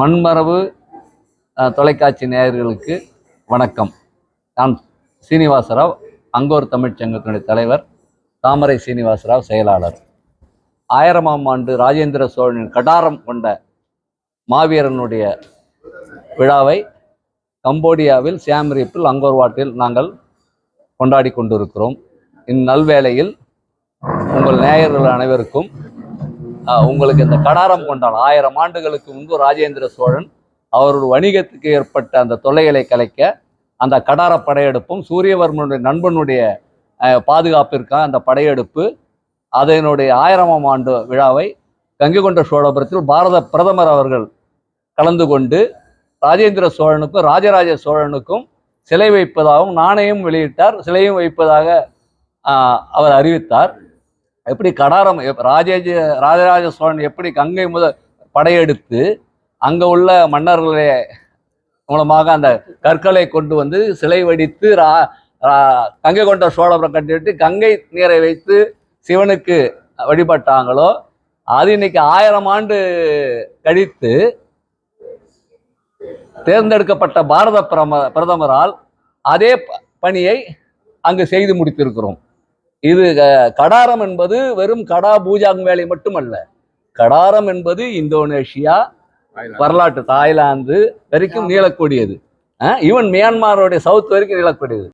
மண்மரபு தொலைக்காட்சி நேயர்களுக்கு வணக்கம். நான் சீனிவாசராவ் அங்கோர் தமிழ்ச் சங்கத்தினுடைய தலைவர் தாமரை சீனிவாசராவ் செயலாளர். ஆயிரமாம் ஆண்டு ராஜேந்திர சோழனின் கடாரம் கொண்ட மாவீரனுடைய விழாவை கம்போடியாவில் சியாம் ரீப்பில் அங்கோர் வாட்டில் நாங்கள் கொண்டாடி கொண்டிருக்கிறோம். இந்நல்வேளையில் உங்கள் நேயர்கள் அனைவருக்கும் உங்களுக்கு இந்த கடாரம் கொண்டான் ஆயிரம் ஆண்டுகளுக்கு முன்பு ராஜேந்திர சோழன் அவர் வணிகத்துக்கு ஏற்பட்ட அந்த தொல்லைகளை கலைக்க அந்த கடார படையெடுப்பும் சூரியவர்மனுடைய நண்பனுடைய ஆஹ், பாதுகாப்பிற்காக அந்த படையெடுப்பு அதனுடைய ஆயிரமாம் ஆண்டு விழாவை கங்கை கொண்ட சோழபுரத்தில் பாரத பிரதமர் அவர்கள் கலந்து கொண்டு ராஜேந்திர சோழனுக்கும் ராஜராஜ சோழனுக்கும் சிலை வைப்பதாகவும் நாணயம் வெளியிட்டார். சிலையும் வைப்பதாக அவர் அறிவித்தார். எப்படி கடாரம் எப்- ராஜேஜ ராஜராஜ சோழன் எப்படி கங்கை முதல் படையெடுத்து அங்கே உள்ள மன்னர்களுடைய மூலமாக அந்த கற்களை கொண்டு வந்து சிலை வடித்து ரா ரா- கங்கை கொண்ட சோழபுரம் கட்டிவிட்டு கங்கை நீரை வைத்து சிவனுக்கு வழிபட்டாங்களோ அது இன்னைக்கு ஆயிரம் ஆண்டு கழித்து தேர்ந்தெடுக்கப்பட்ட பாரத பிரம பிரதமரால் அதே பணியை அங்கு செய்து முடித்திருக்கிறோம். இது கடாரம் என்பது வெறும் கடா பூஜாங் வேலை மட்டுமல்ல. கடாரம் என்பது இந்தோனேஷியா வரலாற்று தாய்லாந்து வரைக்கும் நீளக்கூடியது. ஈவன் மியான்மாரோடைய சவுத் வரைக்கும் நீளக்கூடியது.